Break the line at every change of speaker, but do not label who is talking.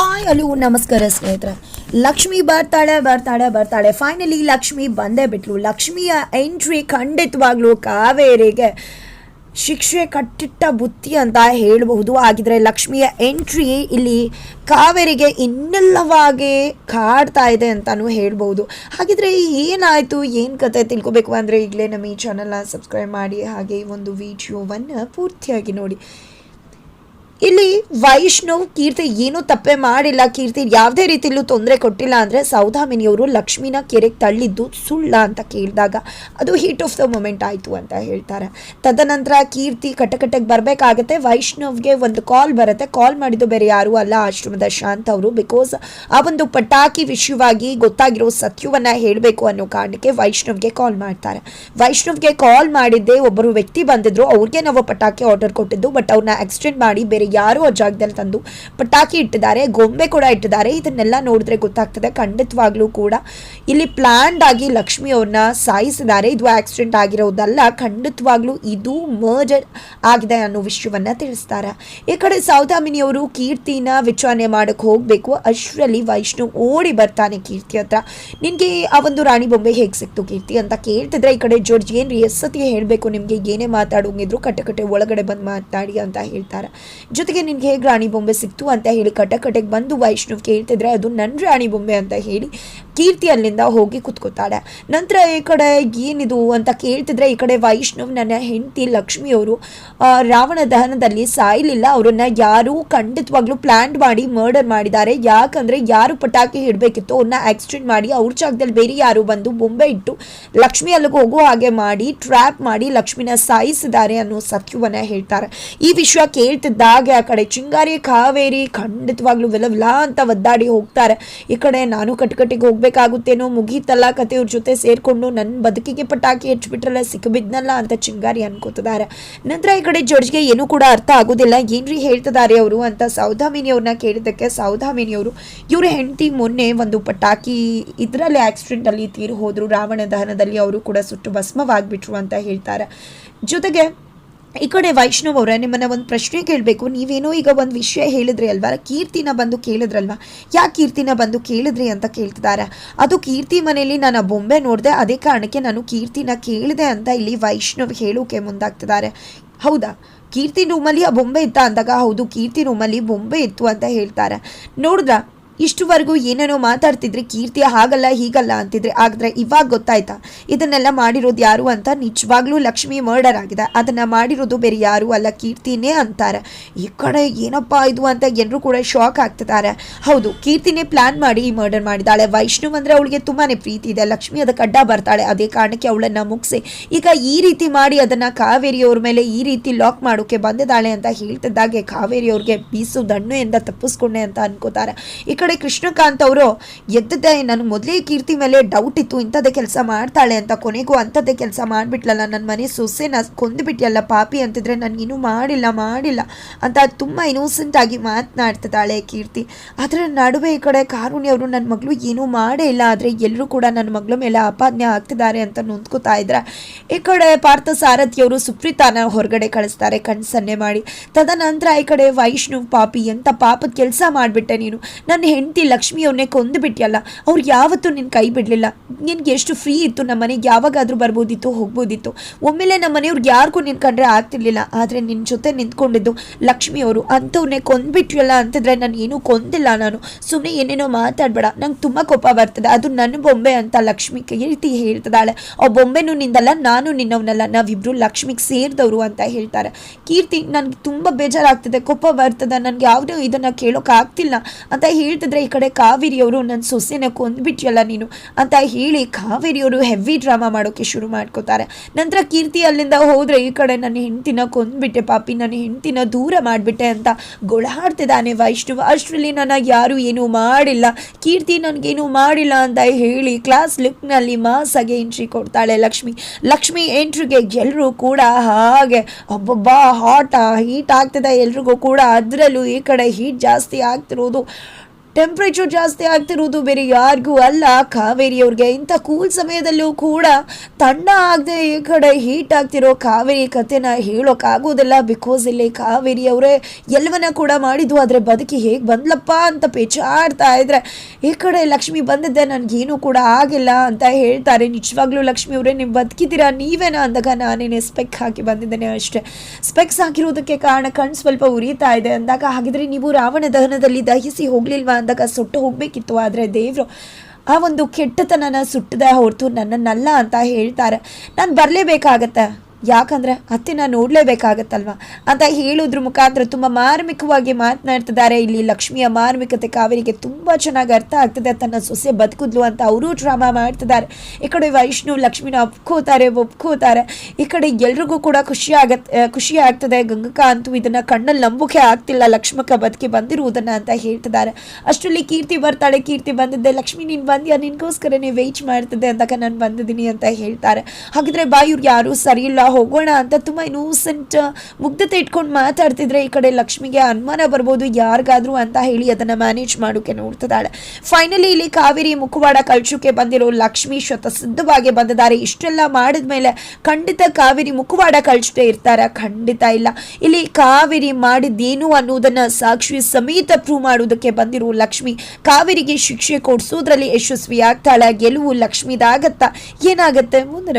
Hi ಅಲು ನಮಸ್ಕಾರ ಸ್ನೇಹಿತರೆ. ಲಕ್ಷ್ಮಿ ಬರ್ತಾಳೆ ಬರ್ತಾಳೆ ಬರ್ತಾಳೆ. ಫೈನಲಿ ಲಕ್ಷ್ಮಿ ಬಂದೇ ಬಿಟ್ಲು. ಲಕ್ಷ್ಮಿಯ ಎಂಟ್ರಿ ಖಂಡಿತವಾಗ್ಲೂ ಕಾವೇರಿಗೆ ಶಿಕ್ಷೆ ಕಟ್ಟಿಟ್ಟ ಬುತ್ತಿ ಅಂತ ಹೇಳಬಹುದು. ಆಗಿದ್ರೆ ಲಕ್ಷ್ಮಿಯ ಎಂಟ್ರಿ ಇಲ್ಲಿ ಕಾವೇರಿಗೆ ಇನ್ನೆಲ್ಲವಾಗಿ ಕಾಡ್ತಾ ಇದೆ ಅಂತಾನು ಹೇಳ್ಬಹುದು. ಹಾಗಿದ್ರೆ ಏನಾಯಿತು? ಏನು ಕತೆ ತಿಳ್ಕೊಬೇಕು ಅಂದರೆ ಈಗಲೇ ನಮ್ಮ ಈ ಚಾನಲ್ನ ಸಬ್ಸ್ಕ್ರೈಬ್ ಮಾಡಿ ಹಾಗೆ ಈ ಒಂದು ವಿಡಿಯೋವನ್ನು ಪೂರ್ತಿಯಾಗಿ ನೋಡಿ. ಇಲ್ಲಿ ವೈಷ್ಣವ್ ಕೀರ್ತಿ ಏನೂ ತಪ್ಪೆ ಮಾಡಿಲ್ಲ. ಕೀರ್ತಿ ಯಾವುದೇ ರೀತಿಯಲ್ಲೂ ತೊಂದರೆ ಕೊಟ್ಟಿಲ್ಲ ಅಂದರೆ ಸೌದಾಮಿನಿಯವರು ಲಕ್ಷ್ಮೀನ ಕೆರೆಗೆ ತಳ್ಳಿದ್ದು ಸುಳ್ಳ ಅಂತ ಕೇಳಿದಾಗ ಅದು ಹೀಟ್ ಆಫ್ ದ ಮೊಮೆಂಟ್ ಆಯಿತು ಅಂತ ಹೇಳ್ತಾರೆ. ತದನಂತರ ಕೀರ್ತಿ ಕಟ್ಟಕಟ್ಟಕ್ಕೆ ಬರಬೇಕಾಗತ್ತೆ. ವೈಷ್ಣವ್ಗೆ ಒಂದು ಕಾಲ್ ಬರುತ್ತೆ. ಕಾಲ್ ಮಾಡಿದ್ದು ಬೇರೆ ಯಾರೂ ಅಲ್ಲ, ಆಶ್ರಮದ ಶಾಂತ್ ಅವರು. ಬಿಕಾಸ್ ಆ ಒಂದು ಪಟಾಕಿ ವಿಷಯವಾಗಿ ಗೊತ್ತಾಗಿರೋ ಸತ್ಯವನ್ನು ಹೇಳಬೇಕು ಅನ್ನೋ ಕಾರಣಕ್ಕೆ ವೈಷ್ಣವ್ಗೆ ಕಾಲ್ ಮಾಡ್ತಾರೆ. ವೈಷ್ಣವ್ಗೆ ಕಾಲ್ ಮಾಡಿದ್ದೆ ಒಬ್ಬರು ವ್ಯಕ್ತಿ ಬಂದಿದ್ರು. ಅವ್ರಿಗೆ ನಾವು ಪಟಾಕಿ ಆರ್ಡರ್ ಕೊಟ್ಟಿದ್ದು ಬಟ್ ಅವ್ರನ್ನ ಎಕ್ಸ್ಟೆಂಡ್ ಮಾಡಿ ಬೇರೆ ಯಾರೋ ಆ ಜಾಗದಲ್ಲಿ ತಂದು ಪಟಾಕಿ ಇಟ್ಟಿದ್ದಾರೆ, ಗೊಂಬೆ ಕೂಡ ಇಟ್ಟಿದ್ದಾರೆ. ಇದನ್ನೆಲ್ಲ ನೋಡಿದ್ರೆ ಗೊತ್ತಾಗ್ತದೆ. ಖಂಡಿತವಾಗ್ಲೂ ಕೂಡ ಇಲ್ಲಿ ಪ್ಲಾನ್ಡ್ ಆಗಿ ಲಕ್ಷ್ಮಿ ಅವ್ರನ್ನ ಸಾಯಿಸಿದ್ದಾರೆ. ಇದು ಆಕ್ಸಿಡೆಂಟ್ ಆಗಿರೋದಲ್ಲ, ಖಂಡಿತವಾಗ್ಲೂ ಇದು ಮರ್ಜರ್ ಆಗಿದೆ ಅನ್ನೋ ವಿಷಯವನ್ನ ತಿಳಿಸ್ತಾರೆ. ಈ ಕಡೆ ಸೌದಾಮಿನಿಯವರು ಕೀರ್ತಿನ ವಿಚಾರಣೆ ಮಾಡಕ್ ಹೋಗಬೇಕು. ಅಷ್ಟರಲ್ಲಿ ವೈಷ್ಣು ಓಡಿ ಬರ್ತಾನೆ ಕೀರ್ತಿ ಹತ್ರ. ನಿನಗೆ ಆ ಒಂದು ರಾಣಿ ಬೊಂಬೆ ಹೇಗೆ ಸಿಕ್ತು ಕೀರ್ತಿ ಅಂತ ಕೇಳ್ತಿದ್ರೆ ಈ ಕಡೆ ಜೋರ್ಜ್ ಏನು ಎಷ್ಟೊತ್ತಿಗೆ ಹೇಳ್ಬೇಕು, ನಿಮಗೆ ಏನೇ ಮಾತಾಡೋಂಗಿದ್ರು ಕಟ್ಟಕಟ್ಟೆ ಒಳಗಡೆ ಬಂದು ಮಾತಾಡಿ ಅಂತ ಹೇಳ್ತಾರೆ. ಜೊತೆಗೆ ನಿನ್ಗೆ ಹೇಗೆ ರಾಣಿ ಬೊಂಬೆ ಸಿಕ್ತು ಅಂತ ಹೇಳಿ ಕಟ್ಟಕಟ್ಟೆಗೆ ಬಂದು ವೈಷ್ಣವ್ ಕೇಳ್ತಿದ್ರೆ ಅದು ನನ್ನ ರಾಣಿ ಬೊಂಬೆ ಅಂತ ಹೇಳಿ ಕೀರ್ತಿ ಅಲ್ಲಿಂದ ಹೋಗಿ ಕುತ್ಕೋತಾಳೆ. ನಂತರ ಈ ಕಡೆ ಏನಿದು ಅಂತ ಕೇಳ್ತಿದ್ರೆ ಈ ಕಡೆ ವೈಷ್ಣವ್ ನನ್ನ ಹೆಂಡತಿ ಲಕ್ಷ್ಮಿಯವರು ರಾವಣ ದಹನದಲ್ಲಿ ಸಾಯಲಿಲ್ಲ. ಅವರನ್ನ ಯಾರು ಖಂಡಿತವಾಗ್ಲೂ ಪ್ಲಾನ್ ಮಾಡಿ ಮರ್ಡರ್ ಮಾಡಿದ್ದಾರೆ. ಯಾಕಂದ್ರೆ ಯಾರು ಪಟಾಕಿ ಇಡಬೇಕಿತ್ತು ಅವ್ರನ್ನ ಆಕ್ಸಿಡೆಂಟ್ ಮಾಡಿ ಅವ್ರ ಜಾಗದಲ್ಲಿ ಬೇರೆ ಯಾರು ಬಂದು ಬೊಂಬೆ ಇಟ್ಟು ಲಕ್ಷ್ಮಿ ಅಲ್ಲಿಗೆ ಹೋಗೋ ಹಾಗೆ ಮಾಡಿ ಟ್ರ್ಯಾಪ್ ಮಾಡಿ ಲಕ್ಷ್ಮಿನ ಸಾಯಿಸಿದ್ದಾರೆ ಅನ್ನೋ ಸತ್ಯವನ್ನ ಹೇಳ್ತಾರೆ. ಈ ವಿಷಯ ಕೇಳ್ತಿದ್ದಾಗ ಆ ಕಡೆ ಚಿಂಗಾರಿ ಕಾವೇರಿ, ಖಂಡಿತವಾಗ್ಲೂ ವಿಲ ವಿಲ ಅಂತ ಒದ್ದಾಡಿ ಹೋಗ್ತಾರೆ. ಈ ಕಡೆ ನಾನು ಕಟ್ಕಟ್ಟಿಗೆ ಹೋಗ್ಬೇಕಾಗುತ್ತೇನೋ ಮುಗೀತಲ್ಲ ಕತೆ ಇವ್ರ ಜೊತೆ ಸೇರಿಕೊಂಡು ನನ್ನ ಬದುಕಿಗೆ ಪಟಾಕಿ ಹಚ್ಬಿಟ್ರಲ್ಲ ಸಿಕ್ಕಬಿದ್ನಲ್ಲ ಅಂತ ಚಿಂಗಾರಿ ಅನ್ಕೋತಿದ್ದಾರೆ. ನಂತರ ಈ ಕಡೆ ಜಡ್ಜ್ಗೆ ಏನೂ ಕೂಡ ಅರ್ಥ ಆಗೋದಿಲ್ಲ. ಏನ್ರಿ ಹೇಳ್ತಿದ್ದಾರೆ ಅವರು ಅಂತ ಸೌಧಾಮಿನಿಯವ್ರನ್ನ ಕೇಳಿದ್ದಕ್ಕೆ ಸೌಧಾಮಿನಿಯವರು, ಇವ್ರ ಹೆಂಡತಿ ಮೊನ್ನೆ ಒಂದು ಪಟಾಕಿ ಇದರಲ್ಲಿ ಆಕ್ಸಿಡೆಂಟಲ್ಲಿ ತೀರು ಹೋದ್ರು. ರಾವಣ ದಹನದಲ್ಲಿ ಅವರು ಕೂಡ ಸುಟ್ಟು ಭಸ್ಮವಾಗ್ಬಿಟ್ರು ಅಂತ ಹೇಳ್ತಾರೆ. ಜೊತೆಗೆ ಈ ಕಡೆ ವೈಷ್ಣವ್ ಅವರೇ, ನಿಮ್ಮನ್ನ ಒಂದು ಪ್ರಶ್ನೆ ಕೇಳಬೇಕು. ನೀವೇನೋ ಈಗ ಒಂದು ವಿಷಯ ಹೇಳಿದ್ರಿ ಅಲ್ವಾ? ಕೀರ್ತಿನ ಬಂದು ಕೇಳಿದ್ರಲ್ವಾ? ಯಾಕೆ ಕೀರ್ತಿನ ಬಂದು ಕೇಳಿದ್ರಿ ಅಂತ ಕೇಳ್ತಿದ್ದಾರೆ. ಅದು ಕೀರ್ತಿ ಮನೆಯಲ್ಲಿ ನಾನು ಆ ಬೊಂಬೆ ನೋಡಿದೆ, ಅದೇ ಕಾರಣಕ್ಕೆ ನಾನು ಕೀರ್ತಿನ ಕೇಳಿದೆ ಅಂತ ಇಲ್ಲಿ ವೈಷ್ಣವ್ ಹೇಳೋಕೆ ಮುಂದಾಗ್ತಿದ್ದಾರೆ. ಹೌದಾ? ಕೀರ್ತಿ ರೂಮಲ್ಲಿ ಆ ಬೊಂಬೆ ಇತ್ತ ಅಂದಾಗ? ಹೌದು, ಕೀರ್ತಿ ರೂಮಲ್ಲಿ ಬೊಂಬೆ ಇತ್ತು ಅಂತ ಹೇಳ್ತಾರೆ. ನೋಡಿದ್ರ? ಇಷ್ಟುವರೆಗೂ ಏನೇನೋ ಮಾತಾಡ್ತಿದ್ರೆ ಕೀರ್ತಿ ಹಾಗಲ್ಲ, ಹೀಗಲ್ಲ ಅಂತಿದ್ರೆ ಆದರೆ ಇವಾಗ ಗೊತ್ತಾಯ್ತಾ? ಇದನ್ನೆಲ್ಲ ಮಾಡಿರೋದು ಯಾರು ಅಂತ ನಿಜವಾಗ್ಲೂ ಲಕ್ಷ್ಮಿ ಮರ್ಡರ್ ಆಗಿದೆ. ಅದನ್ನ ಮಾಡಿರೋದು ಬೇರೆ ಯಾರು ಅಲ್ಲ, ಕೀರ್ತಿನೇ ಅಂತಾರೆ. ಈ ಕಡೆ ಏನಪ್ಪಾ ಇದು ಅಂತ ಎಲ್ಲರೂ ಕೂಡ ಶಾಕ್ ಆಗ್ತಿದ್ದಾರೆ. ಹೌದು, ಕೀರ್ತಿನೇ ಪ್ಲಾನ್ ಮಾಡಿ ಈ ಮರ್ಡರ್ ಮಾಡಿದ್ದಾಳೆ. ವೈಷ್ಣವ್ ಅಂದರೆ ಅವಳಿಗೆ ತುಂಬಾನೇ ಪ್ರೀತಿ ಇದೆ. ಲಕ್ಷ್ಮಿ ಅದಕ್ಕೆ ಅಡ್ಡ ಬರ್ತಾಳೆ. ಅದೇ ಕಾರಣಕ್ಕೆ ಅವಳನ್ನ ಮುಗಿಸಿ. ಈಗ ಈ ರೀತಿ ಮಾಡಿ ಅದನ್ನ ಕಾವೇರಿಯವ್ರ ಮೇಲೆ ಈ ರೀತಿ ಲಾಕ್ ಮಾಡೋಕೆ ಬಂದಿದ್ದಾಳೆ ಅಂತ ಹೇಳ್ತಿದ್ದಾಗೆ ಕಾವೇರಿ ಅವ್ರಿಗೆ ಬೀಸು ದಣ್ಣೆಯಿಂದ ತಪ್ಪಿಸ್ಕೊಂಡೆ ಅಂತ ಅನ್ಕೋತಾರೆ. ಈ ಕಡೆ ಕೃಷ್ಣಕಾಂತ್ ಅವರು ಎದ್ದದ್ದೇ ನನಗೆ ಮೊದಲೇ ಕೀರ್ತಿ ಮೇಲೆ ಡೌಟ್ ಇತ್ತು, ಇಂಥದ್ದೇ ಕೆಲಸ ಮಾಡ್ತಾಳೆ ಅಂತ, ಕೊನೆಗೂ ಅಂಥದ್ದೇ ಕೆಲಸ ಮಾಡಿಬಿಟ್ಲಲ್ಲ ನನ್ನ ಮನೆ ಸೊಸೆನ ಕೊಂದುಬಿಟ್ಟಿಯಲ್ಲ ಪಾಪಿ ಅಂತಿದ್ರೆ ನನಗಿನ್ನೂ ಮಾಡಿಲ್ಲ ಮಾಡಿಲ್ಲ ಅಂತ ತುಂಬ ಇನ್ನೋಸೆಂಟ್ ಆಗಿ ಮಾತನಾಡ್ತಿದ್ದಾಳೆ ಕೀರ್ತಿ. ಅದರ ನಡುವೆ ಈ ಕಡೆ ಕಾರುಣಿ ಅವರು ನನ್ನ ಮಗಳು ಏನೂ ಮಾಡೇ ಇಲ್ಲ, ಆದರೆ ಎಲ್ಲರೂ ಕೂಡ ನನ್ನ ಮಗಳ ಮೇಲೆ ಅಪಾಜ್ಞೆ ಆಗ್ತಿದ್ದಾರೆ ಅಂತ ನೊಂದ್ಕೋತಾ ಇದ್ರೆ. ಈ ಕಡೆ ಪಾರ್ಥ ಸಾರಥಿಯವರು ಸುಪ್ರೀತಾನ ಹೊರಗಡೆ ಕಳಿಸ್ತಾರೆ ಕಣ್ ಸನ್ನೆ ಮಾಡಿ. ತದನಂತರ ಈ ಕಡೆ ವೈಷ್ಣು, ಪಾಪಿ ಎಂತ ಪಾಪದ ಕೆಲಸ ಮಾಡಿಬಿಟ್ಟೆ ನೀನು. ನನ್ನ ಹೆಂಡತಿ ಲಕ್ಷ್ಮಿಯವ್ರನ್ನೇ ಕೊಂದು ಬಿಟ್ಟಿಯಲ್ಲ ಅವ್ರು ಯಾವತ್ತೂ ನಿನ್ನ ಕೈ ಬಿಡಲಿಲ್ಲ. ನಿನ್ಗೆ ಎಷ್ಟು ಫ್ರೀ ಇತ್ತು ನಮ್ಮ ಮನೆಗೆ, ಯಾವಾಗಾದರೂ ಬರ್ಬೋದಿತ್ತು, ಹೋಗ್ಬೋದಿತ್ತು. ಒಮ್ಮೆಲೆ ನಮ್ಮ ಮನೆಯವ್ರಿಗೆ ಯಾರಿಗೂ ನಿನ್ ಕಂಡ್ರೆ ಆಗ್ತಿರ್ಲಿಲ್ಲ. ಆದರೆ ನಿನ್ನ ಜೊತೆ ನಿಂತ್ಕೊಂಡಿದ್ದು ಲಕ್ಷ್ಮಿಯವರು. ಅಂಥವ್ರನ್ನೇ ಕೊಂದ್ಬಿಟ್ವಲ್ಲ ಅಂತಂದರೆ ನಾನು ಏನೂ ಕೊಂದಿಲ್ಲ ನಾನು. ಸುಮ್ಮನೆ ಏನೇನೋ ಮಾತಾಡಬೇಡ. ನಂಗೆ ತುಂಬ ಕೋಪ ಬರ್ತದೆ. ಅದು ನನ್ನ ಬೊಂಬೆ ಅಂತ ಲಕ್ಷ್ಮಿ ಕೀರ್ತಿ ಹೇಳ್ತದಾಳೆ ಆ ಬೊಂಬೆನೂ ನಿಂದಲ್ಲ, ನಾನು ನಿನ್ನವನಲ್ಲ. ನಾವಿಬ್ರು ಲಕ್ಷ್ಮಿಗೆ ಸೇರಿದವರು ಅಂತ ಹೇಳ್ತಾರೆ. ಕೀರ್ತಿ, ನನಗೆ ತುಂಬ ಬೇಜಾರಾಗ್ತದೆ. ಕೋಪ ಬರ್ತದೆ. ನನಗೆ ಯಾವುದೇ ಇದನ್ನು ಕೇಳೋಕೆ ಆಗ್ತಿಲ್ಲ ಅಂತ ಹೇಳ್ತಿದ್ರೆ ಈ ಕಡೆ ಕಾವೇರಿಯವರು ನನ್ನ ಸೊಸೆನ ಕೊಂದ್ಬಿಟ್ಟಿಯಲ್ಲ ನೀನು ಅಂತ ಹೇಳಿ ಕಾವೇರಿಯವರು ಹೆವಿ ಡ್ರಾಮಾ ಮಾಡೋಕ್ಕೆ ಶುರು ಮಾಡ್ಕೋತಾರೆ. ನಂತರ ಕೀರ್ತಿ ಅಲ್ಲಿಂದ ಹೋದರೆ ಈ ಕಡೆ ನನ್ನ ಹೆಂಡ್ತಿನ ಕೊಂದ್ಬಿಟ್ಟೆ, ಪಾಪಿ ನನ್ನ ಹೆಂಡ್ತಿನ ದೂರ ಮಾಡಿಬಿಟ್ಟೆ ಅಂತ ಗೊಳಾಡ್ತಿದ್ದಾನೆ ವೈಷ್ಣವ. ಅಷ್ಟರಲ್ಲಿ ನನಗೆ ಯಾರು ಏನೂ ಮಾಡಿಲ್ಲ. ಕೀರ್ತಿ ನನಗೇನು ಮಾಡಿಲ್ಲ ಅಂತ ಹೇಳಿ ಕ್ಲಾಸ್ ಲುಕ್ನಲ್ಲಿ ಮಾಸಾಗೆ ಎಂಟ್ರಿ ಕೊಡ್ತಾಳೆ ಲಕ್ಷ್ಮಿ. ಲಕ್ಷ್ಮಿ ಎಂಟ್ರಿಗೆ ಎಲ್ಲರೂ ಕೂಡ ಹಾಗೆ ಒಬ್ಬೊಬ್ಬ ಹಾಟ್ ಹೀಟ್ ಆಗ್ತಿದೆ ಎಲ್ರಿಗೂ ಕೂಡ. ಅದರಲ್ಲೂ ಈ ಕಡೆ ಹೀಟ್ ಜಾಸ್ತಿ ಆಗ್ತಿರೋದು ಟೆಂಪ್ರೇಚರ್ ಜಾಸ್ತಿ ಆಗ್ತಿರೋದು ಬೇರೆ ಯಾರಿಗೂ ಅಲ್ಲ. ಕಾವೇರಿಯವ್ರಿಗೆ ಇಂಥ ಕೂಲ್ ಸಮಯದಲ್ಲೂ ಕೂಡ ತಣ್ಣ ಆಗದೆ ಈ ಕಡೆ ಹೀಟ್ ಆಗ್ತಿರೋ ಕಾವೇರಿ ಕಥೆನ ಹೇಳೋಕ್ಕಾಗೋದಿಲ್ಲ ಬಿಕಾಸ್ ಇಲ್ಲಿ ಕಾವೇರಿ ಅವರೇ ಎಲ್ಲವನ್ನ ಕೂಡ ಮಾಡಿದ್ದು, ಆದರೆ ಬದುಕಿ ಹೇಗೆ ಬಂದ್ಲಪ್ಪ ಅಂತ ಪೇಚಾಡ್ತಾ ಇದ್ರೆ, ಈ ಕಡೆ ಲಕ್ಷ್ಮಿ ಬಂದಿದ್ದೆ, ನನಗೇನು ಕೂಡ ಆಗಿಲ್ಲ ಅಂತ ಹೇಳ್ತಾರೆ. ನಿಜವಾಗ್ಲೂ ಲಕ್ಷ್ಮಿ ಅವರೇ, ನೀವು ಬದುಕಿದ್ದೀರಾ? ನೀವೇನಾ ಅಂದಾಗ ನಾನೇನೆ ಸ್ಪೆಕ್ ಹಾಕಿ ಬಂದಿದ್ದೇನೆ ಅಷ್ಟೇ. ಸ್ಪೆಕ್ಸ್ ಹಾಕಿರೋದಕ್ಕೆ ಕಾರಣ ಕಣ್ಣು ಸ್ವಲ್ಪ ಉರಿತಾ ಇದೆ ಅಂದಾಗ, ಹಾಗಿದ್ರೆ ನೀವು ರಾವಣ ದಹನದಲ್ಲಿ ದಹಿಸಿ ಹೋಗ್ಲಿಲ್ವಾ ಅಂದಾಗ ಸುಟ್ಟು ಹೋಗಬೇಕಿತ್ತು. ಆದರೆ ದೇವರು ಆ ಒಂದು ಕೆಟ್ಟತನನ ಸುಟ್ಟದ ಹೊರತು ನನ್ನನ್ನಲ್ಲ ಅಂತ ಹೇಳ್ತಾರೆ. ನಾನು ಬರಲೇಬೇಕಾಗತ್ತೆ. ಯಾಕಂದರೆ ಅತ್ತೆನ ನೋಡಲೇಬೇಕಾಗತ್ತಲ್ವ? ಅಂತ ಹೇಳೋದ್ರ ಮುಖಾಂತರ ತುಂಬ ಮಾರ್ಮಿಕವಾಗಿ ಮಾತನಾಡ್ತಿದ್ದಾರೆ. ಇಲ್ಲಿ ಲಕ್ಷ್ಮಿಯ ಮಾರ್ಮಿಕತೆ ಕಾವೇರಿಗೆ ತುಂಬ ಚೆನ್ನಾಗಿ ಅರ್ಥ ಆಗ್ತದೆ. ತನ್ನ ಸೊಸೆ ಬದುಕುದ್ಲು ಅಂತ ಅವರು ಡ್ರಾಮಾ ಮಾಡ್ತಿದ್ದಾರೆ. ಈ ಕಡೆ ವೈಷ್ಣು, ಲಕ್ಷ್ಮಿನ ಒಪ್ಕೋತಾರೆ ಒಪ್ಕೋತಾರೆ. ಈ ಕಡೆ ಎಲ್ರಿಗೂ ಕೂಡ ಖುಷಿ ಆಗತ್ತೆ ಖುಷಿ ಆಗ್ತದೆ. ಗಂಗಕ್ಕ ಅಂತೂ ಇದನ್ನ ಕಣ್ಣಲ್ಲಿ ನಂಬುಕೆ ಆಗ್ತಿಲ್ಲ. ಲಕ್ಷ್ಮಕ್ಕ ಬದುಕಿ ಬಂದಿರುವುದನ್ನು ಅಂತ ಹೇಳ್ತಿದ್ದಾರೆ. ಅಷ್ಟರಲ್ಲಿ ಕೀರ್ತಿ ಬರ್ತಾಳೆ. ಕೀರ್ತಿ ಬಂದಿದ್ದೆ. ಲಕ್ಷ್ಮಿ, ನೀನು ಬಂದ್ಯಾ? ನಿನ್ಗೋಸ್ಕರನೇ ವೆಯ್ಟ್ ಮಾಡ್ತಿದ್ದೆ ಅಂದಾಗ ನಾನು ಬಂದಿದ್ದೀನಿ ಅಂತ ಹೇಳ್ತಾರೆ. ಹಾಗಿದ್ರೆ ಬಾ ಇವ್ರು ಯಾರೂ ಸರಿ ಇಲ್ಲ. ಹೋಗೋಣ ಅಂತ ತುಂಬ ಇನ್ನೂಸೆಂಟ್ ಮುಗ್ಧತೆ ಇಟ್ಕೊಂಡು ಮಾತಾಡ್ತಿದ್ರೆ ಈ ಕಡೆ ಲಕ್ಷ್ಮಿಗೆ ಅನುಮಾನ ಬರ್ಬೋದು. ಯಾರಿಗಾದ್ರೂ ಅಂತ ಹೇಳಿ ಅದನ್ನ ಮ್ಯಾನೇಜ್ ಮಾಡೋಕೆ ನೋಡ್ತಿದ್ದಾಳೆ. ಫೈನಲಿ ಇಲ್ಲಿ ಕಾವೇರಿ ಮುಖವಾಡ ಕಳ್ಸೋಕೆ ಬಂದಿರೋ ಲಕ್ಷ್ಮಿ ಸಿದ್ಧವಾಗಿ ಬಂದಿದ್ದಾರೆ. ಇಷ್ಟೆಲ್ಲ ಮಾಡಿದ್ಮೇಲೆ ಖಂಡಿತ ಕಾವೇರಿ ಮುಖವಾಡ ಕಳ್ಸದೆ ಇರ್ತಾರ. ಖಂಡಿತ ಇಲ್ಲ. ಇಲ್ಲಿ ಕಾವೇರಿ ಮಾಡಿದ್ದೇನು ಅನ್ನೋದನ್ನು ಸಾಕ್ಷಿ ಸಮೇತ ಪ್ರೂವ್ ಮಾಡೋದಕ್ಕೆ ಬಂದಿರೋ ಲಕ್ಷ್ಮಿ ಕಾವೇರಿಗೆ ಶಿಕ್ಷೆ ಕೊಡಿಸೋದ್ರಲ್ಲಿ ಯಶಸ್ವಿ ಆಗ್ತಾಳ ಗೆಲುವು ಲಕ್ಷ್ಮಿದಾಗತ್ತಾ ಏನಾಗುತ್ತೆ? ಮುಂದಿನ